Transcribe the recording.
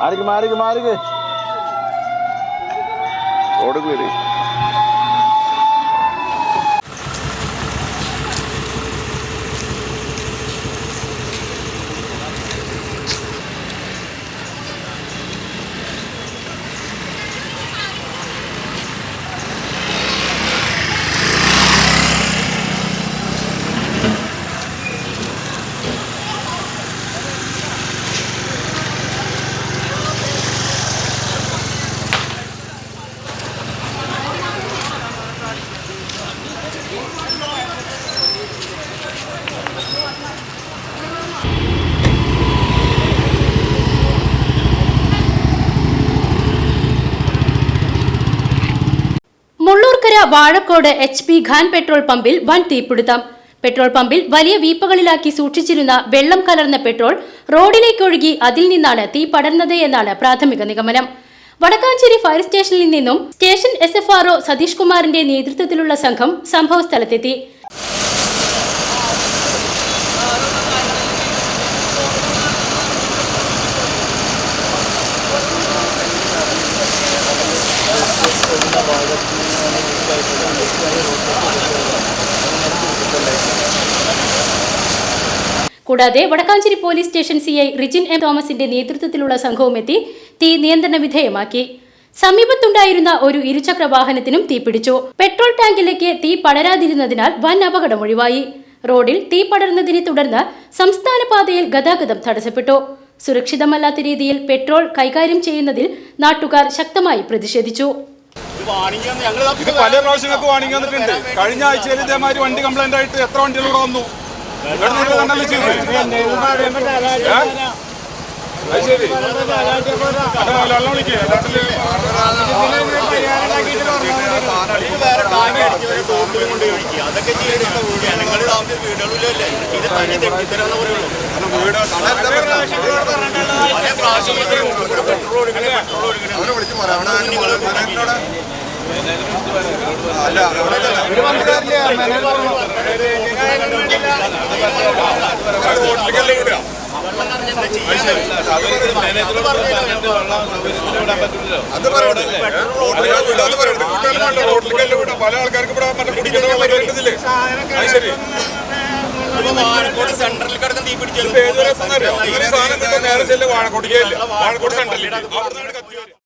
മാറിക്ക് മാറിക്ക് മാറിക്ക് road Vazhakkode H P Khan petrol പമ്പിൽ വൻ തീപിടുത്തം. പെട്രോൾ പമ്പിൽ വലിയ വീപ്പകളിലാക്കി സൂക്ഷിച്ചിരുന്ന വെള്ളം കലർന്ന പെട്രോൾ റോഡിലേക്കൊഴുകി അതിൽ നിന്നാണ് തീ പടർന്നത് എന്നാണ് പ്രാഥമിക നിഗമനം. വടക്കാഞ്ചേരി ഫയർ സ്റ്റേഷനിൽ നിന്നും station S F R O Satheesh കുമാറിന്റെ നേതൃത്വത്തിലുള്ള സംഘം സംഭവസ്ഥലത്തെത്തി. കൂടാതെ Vadakkanchery police station C I Rijin M തോമസിന്റെ നേതൃത്വത്തിലുള്ള സംഘവും എത്തി തീ നിയന്ത്രണ വിധേയമാക്കി. സമീപത്തുണ്ടായിരുന്ന ഒരു ഇരുചക്ര വാഹനത്തിനും തീപിടിച്ചു പെട്രോൾ ടാങ്കിലേക്ക് തീ പടരാതിരുന്നതിനാൽ വൻ അപകടം ഒഴിവായി. റോഡിൽ തീ പടർന്നതിനെ തുടർന്ന് സംസ്ഥാന പാതയിൽ ഗതാഗതം തടസ്സപ്പെട്ടു. സുരക്ഷിതമല്ലാത്ത രീതിയിൽ പെട്രോൾ കൈകാര്യം ചെയ്യുന്നതിൽ നാട്ടുകാർ ശക്തമായി പ്രതിഷേധിച്ചു. ഇത് പല പ്രാവശ്യങ്ങൾക്ക് വാണിംഗ് വന്നിട്ടുണ്ട് കഴിഞ്ഞ ആഴ്ചയിൽ ഇതേമാതിരി വണ്ടി കംപ്ലൈന്റ് ആയിട്ട് എത്ര വണ്ടികൾ ഇവിടെ വന്നു? അത് ശരി വെള്ളം വിളിക്ക്. നാട്ടിൽ അതൊക്കെ ചെയ്യണം ജനങ്ങൾ വീടുകളിലല്ലേ ഇത് തന്നെ തെറ്റിത്തരാന്ന് പറയുള്ളൂ പല പ്രാവശ്യം ഇവിടെ പെട്രോൾ ഒഴുകണേ പെട്രോൾ ഒഴുകണേ റോഡിലേക്കല്ലേ വിടുക? അത് പറയണ്ടേ? റോഡിലേക്ക് വിടാന്ന് പറയണ്ടേ? വീട്ടുകാര് വേണ്ട, റോഡിലേക്കല്ലേ വിടുക? പല ആൾക്കാർക്ക് ഇവിടെ മറ്റേ കുടിക്കുന്ന വെള്ളം ശരി വാഴക്കോട് സെന്ററിൽ കിടക്കുന്ന തീ വാഴക്കൊടിക്കയില്ല വാഴക്കോട് സെന്ററിൽ